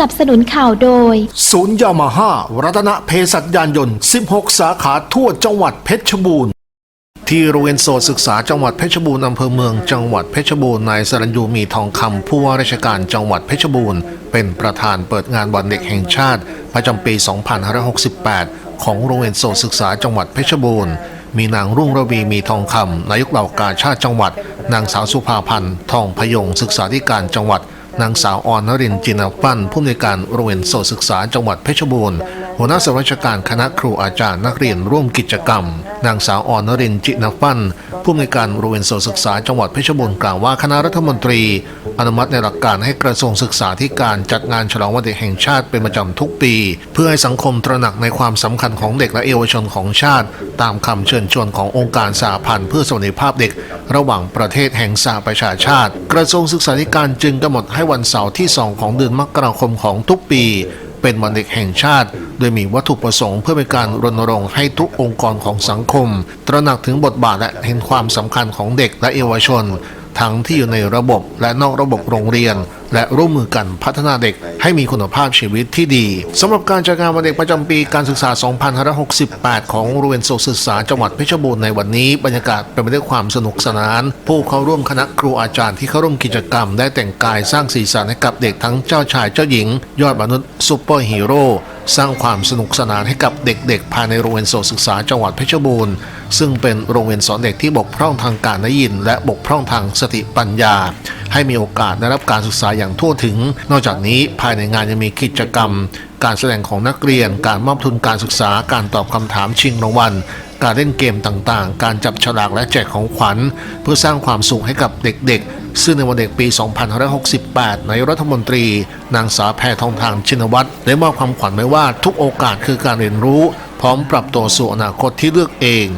นับสนุนข่าวโดย ศูนย์ยามาฮ่ารัตนเพศัชยานยนต์ 16 สาขาทั่วจังหวัดเพชรบูรณ์ที่โรงเรียนโสตศึกษาจังหวัดเพชรบูรณ์อำเภอเมืองจังหวัดเพชรบูรณ์นายสรัญยูมีทองคำผู้ว่าราชการจังหวัดเพชรบูรณ์เป็นประธานเปิดงานวันเด็กแห่งชาติประจำปี 2568 ของโรงเรียนโสตศึกษาจังหวัดเพชรบูรณ์มีนางรุ่งระวีมีทองคำนายกเหล่ากาชาติจังหวัด นางสาวสุภาพันธ์ทองพยงศึกษาธิการจังหวัด นางสาวออนนรินจินปั้นผู้อำนวยการโรงเรียนโสศึกษาจังหวัดเพชรบูรณ์ หัวหน้าส่วนราชการคณะครูอาจารย์นักเรียนร่วมกิจกรรม นางสาวอ่อนนรินจินปั้นผู้อำนวยการโรงเรียนโสศึกษาจังหวัดเพชรบูรณ์กล่าวว่าคณะรัฐมนตรี อนุมัติในหลักการให้กระทรวงศึกษาธิการจัดงานฉลองวันเด็กแห่งชาติเป็นประจำทุกปี เพื่อให้สังคมตระหนักในความสำคัญของเด็กและเยาวชนของชาติ ตามคำเชิญชวนขององค์การสหพันธ์เพื่อสวัสดิภาพเด็ก ระหว่างประเทศแห่งสหประชาชาติ กระทรวงศึกษาธิการจึงกำหนดให้วันเสาร์ที่ 2 ของเดือนมกราคมของทุกปี เป็นวันเด็กแห่งชาติ โดยมีวัตถุประสงค์เพื่อเป็นการรณรงค์ให้ทุกองค์กรของสังคม ตระหนักถึงบทบาทและเห็นความสำคัญของเด็กและเยาวชน ทั้งที่อยู่ในระบบและนอกระบบโรงเรียน และร่วมมือกันพัฒนาเด็กให้มีคุณภาพชีวิตที่ดีสำหรับการจัดงานวันเด็กประจำปีการศึกษา 2568 ของโรงเรียนโสตศึกษาจังหวัดเพชรบูรณ์ในวันนี้บรรยากาศเป็นไปด้วยความสนุกสนาน ผู้เข้าร่วมคณะครูอาจารย์ที่เข้าร่วมกิจกรรม ได้แต่งกายสร้างสีสันให้กับเด็กทั้งเจ้าชายเจ้าหญิง ยอดมนุษย์ซูเปอร์ฮีโร่สร้างความสนุกสนานให้กับเด็กๆ ภายในโรงเรียนโสตศึกษาจังหวัดเพชรบูรณ์ ซึ่งเป็นโรงเรียนสอนเด็กที่บกพร่องทางการได้ยิน และบกพร่องทางสติปัญญา ให้มีโอกาสได้รับการศึกษาอย่างทั่วถึง นอกจากนี้ภายในงานยังมีกิจกรรม การแสดงของนักเรียน การมอบทุนการศึกษา การตอบคำถามชิงรางวัลการเล่นเกมต่างๆ การจับฉลากและแจกของขวัญ เพื่อสร้างความสุขให้กับเด็กๆ ซึ่งในวันเด็กปี 2568 นายรัฐมนตรี นางสาวแพทองทานชินวัตรได้มอบคำขวัญไว้ว่าทุกโอกาสคือการเรียนรู้ พร้อมปรับตัวสู่อนาคตที่เลือกเอง